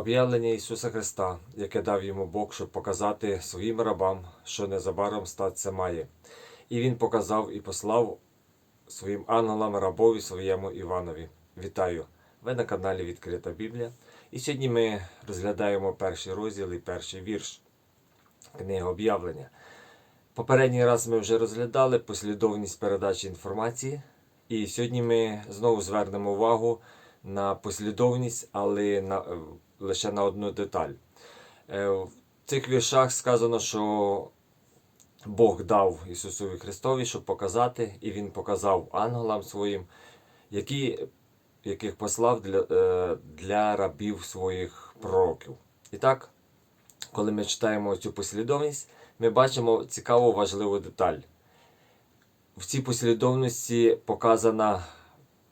Об'явлення Ісуса Христа, яке дав йому Бог, щоб показати своїм рабам, що незабаром статися має. І він показав і послав своїм ангелам рабові своєму Іванові. Вітаю! Ви на каналі Відкрита Біблія. І сьогодні ми розглядаємо перший розділ і перший вірш книги об'явлення. Попередній раз ми вже розглядали послідовність передачі інформації, і сьогодні ми знову звернемо увагу на послідовність, але на, е, лише на одну деталь. Е, В цих віршах сказано, що Бог дав Ісусові Христові, щоб показати, і Він показав ангелам своїм, які, яких послав для, е, для рабів своїх пророків. І так, коли ми читаємо цю послідовність, ми бачимо цікаву важливу деталь. В цій послідовності показана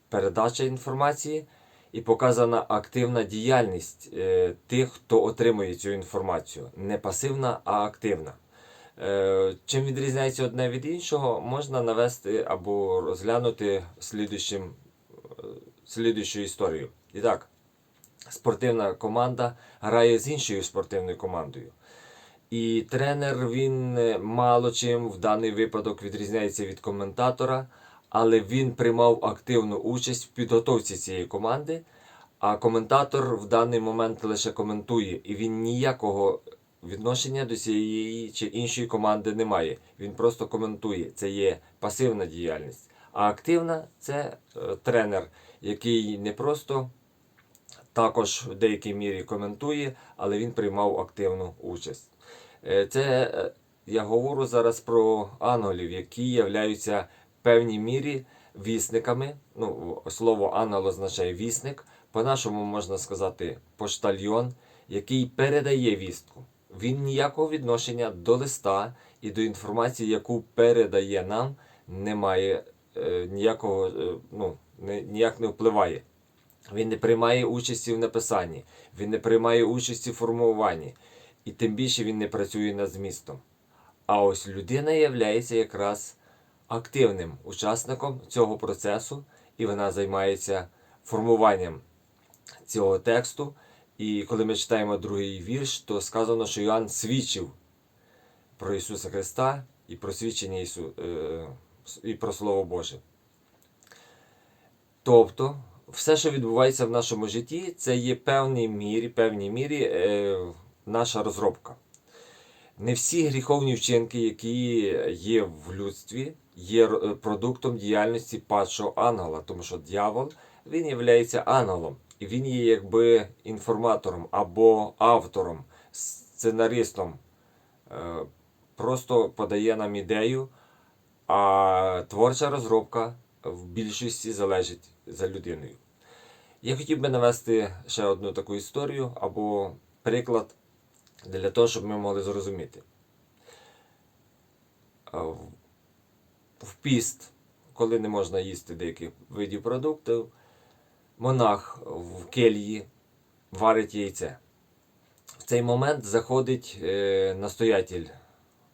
передача інформації і показана активна діяльність е, тих, хто отримує цю інформацію. Не пасивна, а активна. Е, чим відрізняється одне від іншого, можна навести або розглянути слідуючим, е, слідуючу історію. І так, спортивна команда грає з іншою спортивною командою. І тренер він мало чим в даний випадок відрізняється від коментатора, але він приймав активну участь в підготовці цієї команди. А коментатор в даний момент лише коментує, і він ніякого відношення до цієї чи іншої команди не має. Він просто коментує. Це є пасивна діяльність. А активна це е, тренер, який не просто також в деякій мірі коментує, але він приймав активну участь. Е, Це е, я говорю зараз про ангелів, які являються певній мірі вісниками. Ну, слово ангел означає вісник. По-нашому можна сказати поштальйон, який передає вістку. Він ніякого відношення до листа і до інформації, яку передає нам, не має е, ніякого, е, ну, не, ніяк не впливає. Він не приймає участі в написанні, він не приймає участі в формуванні, і тим більше він не працює над змістом. А ось людина є якраз активним учасником цього процесу, і вона займається формуванням цього тексту. І коли ми читаємо другий вірш, то сказано, що Іоанн свідчив про Ісуса Христа і про свідчення Ісу... е, і про Слово Боже. Тобто, все, що відбувається в нашому житті, це є певній мірі, певній мірі е, наша розробка. Не всі гріховні вчинки, які є в людстві, є е, продуктом діяльності падшого ангела, тому що дьявол він є ангелом, і він є якби інформатором або автором, сценаристом. Е, Просто подає нам ідею, а творча розробка в більшості залежить за людиною. Я хотів би навести ще одну таку історію або приклад для того, щоб ми могли зрозуміти. В- піст, коли не можна їсти деяких видів продуктів, монах в кельї варить яйце. В цей момент заходить е, настоятель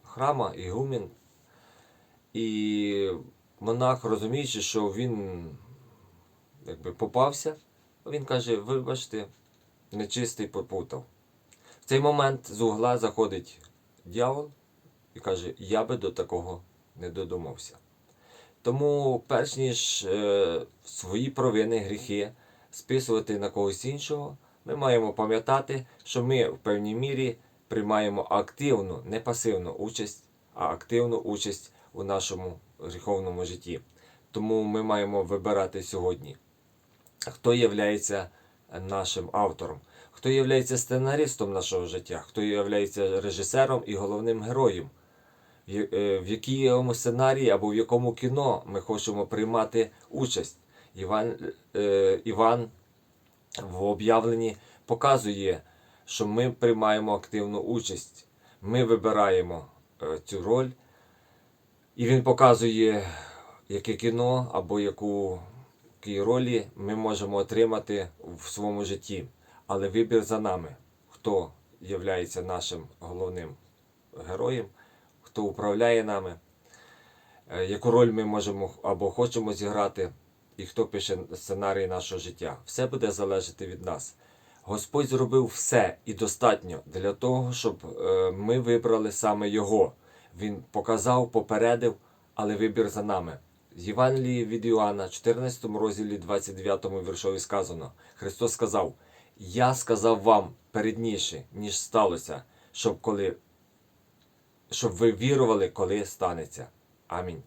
храма, ігумен, і монах, розуміючи, що він якби попався, він каже: вибачте, нечистий попутав. В цей момент з угла заходить дьявол і каже: Я би до такого не додумався. Тому, перш ніж е, свої провини, гріхи списувати на когось іншого, ми маємо пам'ятати, що ми в певній мірі приймаємо активну, не пасивну участь, а активну участь у нашому гріховному житті. Тому ми маємо вибирати сьогодні, хто є нашим автором, хто є сценаристом нашого життя, хто є режисером і головним героєм, в е, якому сценарії або в якому кіно ми хочемо приймати участь. Іван, е, Іван в об'явленні показує, що ми приймаємо активну участь. Ми вибираємо е, цю роль, і він показує, яке кіно або яку ролі ми можемо отримати в своєму житті. Але вибір за нами, хто є нашим головним героєм, хто управляє нами, е, яку роль ми можемо або хочемо зіграти, і хто пише сценарій нашого життя. Все буде залежати від нас. Господь зробив все і достатньо для того, щоб е, ми вибрали саме Його. Він показав, попередив, але вибір за нами. З Євангелії від Іоанна, 14 розділі 29 вершові сказано: Христос сказав. Я сказав вам передніше, ніж сталося, щоб коли, щоб ви вірували, коли станеться. Амінь.